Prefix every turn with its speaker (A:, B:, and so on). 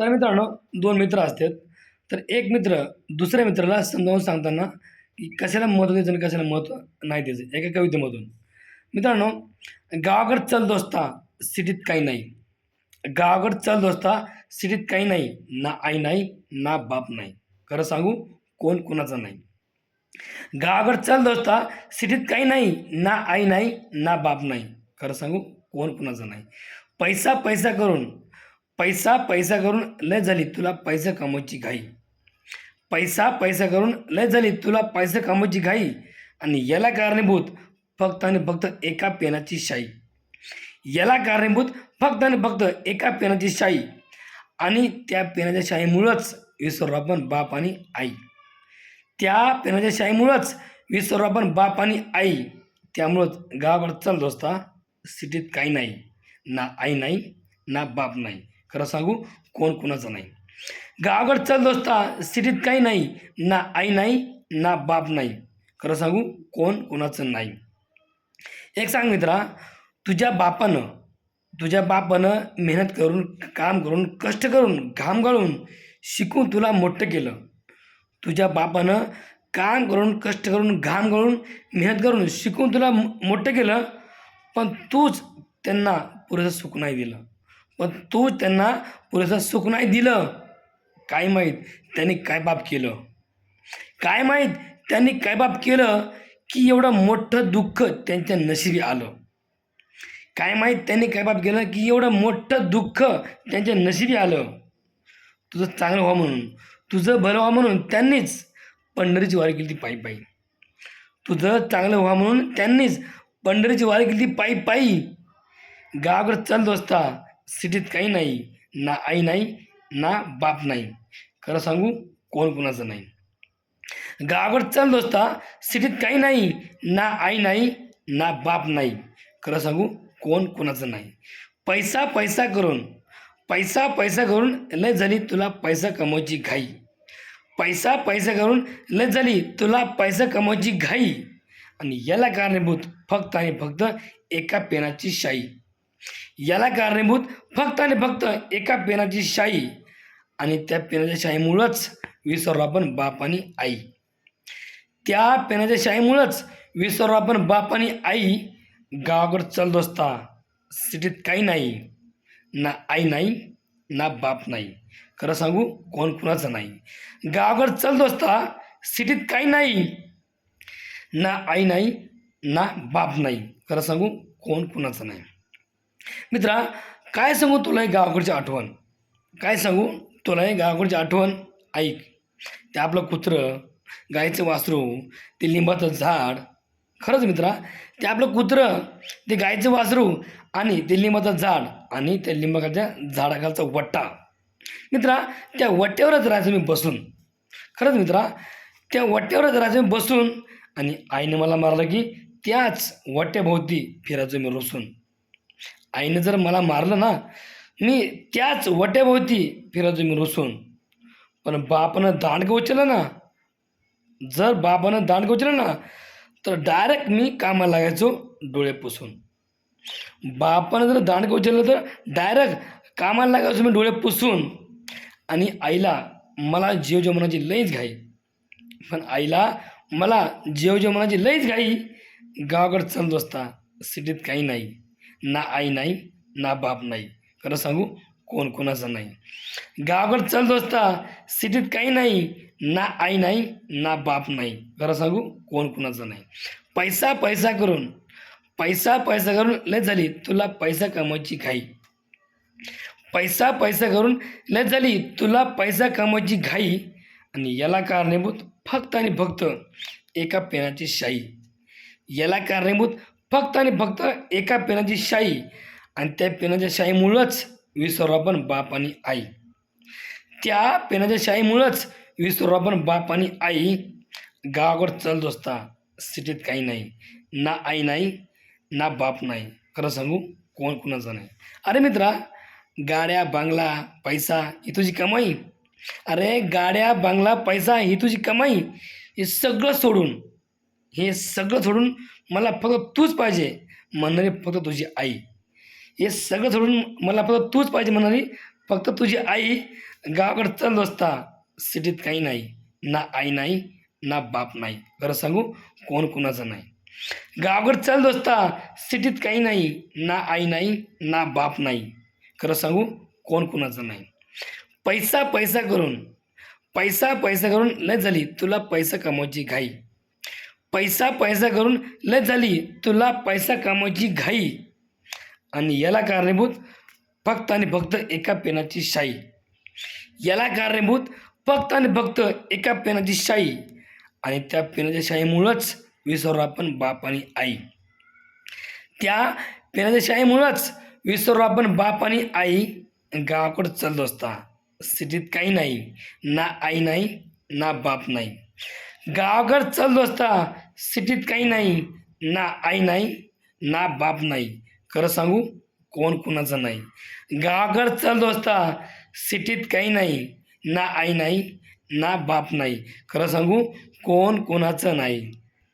A: तर मित्रांनो दोन मित्र असतात. तर एक मित्र दुसऱ्या मित्राला समजावून सांगताना की कशाला महत्त्व द्यायचं आणि कशाला महत्त्व नाही द्यायचं एका कवितेमधून. मित्रांनो गावाकडं चल दोस्ता सिटीत काही नाही. गावाकडं चल दोस्ता सिटीत काही नाही ना आई नाही ना बाप नाही. खरं सांगू कोण कोणाचा नाही. गावाकडं चल दोस्ता सिटीत काही नाही ना आई नाही ना बाप नाही. खरं सांगू कोण कोणाचा नाही. पैसा पैसा करून पैसा पैसा करून लय झाली तुला पैसा कमवायची घाई. पैसा पैसा करून लय झाली तुला पैसा कमवायची घाई. आणि याला कारणीभूत फक्त आणि फक्त एका पेनाची शाई. याला कारणीभूत फक्त आणि फक्त एका पेनाची शाई. आणि त्या पेनाच्या शाईमुळंच विसरलो बाप आणि आई. त्या पेनाच्या शाईमुळंच विसरलो आपण बाप आणि आई. त्यामुळंच गावाकडं चल दोस्ता सिटीत काही नाही. ना आई नाही ना बाप नाही. खरं सांगू कोण कोणाचं नाही. गावाकडं चल असता सिटीत काही नाही ना आई नाही ना बाप नाही. खरं सांगू कोण कोणाचं नाही. एक सांग मित्रा तुझ्या बापानं तुझ्या बापानं मेहनत करून काम करून कष्ट करून घाम गाळून शिकून तुला मोठं केलं. तुझ्या बापानं काम करून कष्ट करून घाम गळून मेहनत करून शिकून तुला मोठं केलं पण तूच त्यांना पुरेसं सुख नाही दिलं. पण तू त्यांना पुरेसं सुख नाही दिलं. काय माहीत? त्यांनी काय बाप केलं? काय माहीत? त्यांनी काय बाप केलं की एवढं मोठं दुःख त्यांच्या नशिबी आलं. काय माहीत? त्यांनी काय बाप केलं की एवढं मोठं दुःख त्यांच्या नशिबी आलं. तुझं चांगलं व्हा म्हणून. तुझं भलं व्हा म्हणून त्यांनीच पंढरीची वारी केली ती पायी पायी. तुझं चांगलं व्हा म्हणून त्यांनीच पंढरीची वारी केली ती पायी पायी. गावाकडं चल दोस्ता सिटीत काही नाही ना आई नाही ना बाप नाही. खरं सांगू कोण कोणाचं नाही. गावाकडे चल असता सिटीत काही नाही ना आई नाही ना बाप नाही. खरं सांगू कोण कोणाचं नाही. पैसा पैसा करून पैसा पैसा करून लय झाली तुला पैसा कमवायची घाई. पैसा पैसा करून लय झाली तुला पैसा कमवायची घाई. आणि याला कारणीभूत फक्त आणि फक्त एका पेनाची शाई. याला कारणीभूत फक्त आणि फक्त एका पेनाची शाई. आणि त्या पेनाच्या शाईमुळंच विसरलो आपण बाप आणि आई. त्या पेनाच्या शाईमुळंच विसरलो आपण बाप आणि आई गावाकडं चल असता. सिटीत काही नाही. ना आई नाही ना बाप नाही. खरं सांगू कोण कुणाचं नाही. गावाकडं चल असता सिटीत काही नाही. ना आई नाही ना बाप नाही. खरं सांगू कोण कुणाचं नाही. मित्रा काय सांगू तुला एक गावाकडची आठवण? काय सांगू तुला एक गावाकडची आठवण? ऐक. ते आपलं कुत्रं गाईचं वासरू ते लिंबाचं झाड. खरंच मित्रा ते आपलं कुत्रं ते गाईचं वासरू आणि ते लिंबाचं झाड आणि त्या लिंबाखालच्या झाडाखालचा वट्टा. मित्रा त्या वट्ट्यावरच राहायचं मी बसून. खरंच मित्रा त्या वट्ट्यावरच राहायचं मी बसून आणि आईने मला मारलं की त्याच वट्ट्याभोवती फिरायचो मी रुसून. आईनं जर मला मारलं ना मी त्याच वट्याभोवती फिरायचो मी रुसून. पण बापानं दांडगं उचललं ना जर बापानं दांडगं उचललं ना तर डायरेक्ट मी कामाला लागायचो डोळे पुसून. बापानं जर दांडगं उचललं तर डायरेक्ट कामाला लागायचो मी डोळे पुसून. आणि आईला मला जीव जेवणाची लईच घाई. पण आईला मला जेव जेवणाची लईच घाई. गावाकडं चालत असता सिटीत काही नाही. ना आई नाही ना बाप नाही. खरं सांगू कोण कोणाचं नाही. गावाकडे चालत असता सिटीत काही नाही ना आई नाही ना बाप नाही. खरं सांगू कोण कोणाचं नाही. पैसा पैसा करून पैसा पैसा करून लय झाली तुला पैसा कमवायची घाई. पैसा पैसा करून लय झाली तुला पैसा कमवायची घाई. आणि याला कारणीभूत फक्त आणि फक्त एका पेनाची शाई. याला कारणीभूत फक्त आणि फक्त एका पेनाची शाई. आणि त्या पेनाच्या शाईमुळंच विसरू आपण बाप आणि आई. त्या पेनाच्या शाईमुळंच विसरू आपण बाप आणि आई गावाकडं चल असता. सिटीत काही नाही. ना आई नाही ना बाप नाही. खरं सांगू कोण कुणाचं नाही. अरे मित्रा गाड्या बांगला पैसा ही तुझी कमाई. अरे गाड्या बांगला पैसा ही तुझी कमाई. हे सगळं सोडून हे सगळं सोडून मला फक्त तूच पाहिजे म्हणणारी फक्त तुझी आई. हे सगळं सोडून मला फक्त तूच पाहिजे म्हणणारी फक्त तुझी आई गावाकडे चल असता सिटीत काही नाही ना आई नाही ना बाप नाही. खरं सांगू कोण कुणाचं नाही. गावाकडे चल दोस्ता सिटीत काही नाही ना आई नाही ना बाप नाही. खरं सांगू कोण कुणाचं नाही. पैसा पैसा करून पैसा पैसा करून लय झाली तुला पैसा कमवायची घाई. पैसा पैसा करून लय झाली तुला पैसा कमवायची घाई. आणि याला कारणीभूत फक्त आणि फक्त एका पेनाची शाई. याला कारणीभूत फक्त आणि फक्त एका पेनाची शाई. आणि त्या पेनाच्या शाईमुळंच विसरू आपण बाप आणि आई. त्या पेनाच्या शाईमुळंच विसरू आपण बाप आणि आई. गावाकडं चाललो असता. सिटीत काही नाही. ना आई नाही ना बाप नाही. गावाकडं चाललो असता सिटीत काही नाही ना आई नाही ना बाप नाही. खरं सांगू कोण कुणाचं नाही. गावाकडं चाललो असता सिटीत काही नाही ना आई नाही ना बाप नाही. खरं सांगू कोण कोणाचं नाही.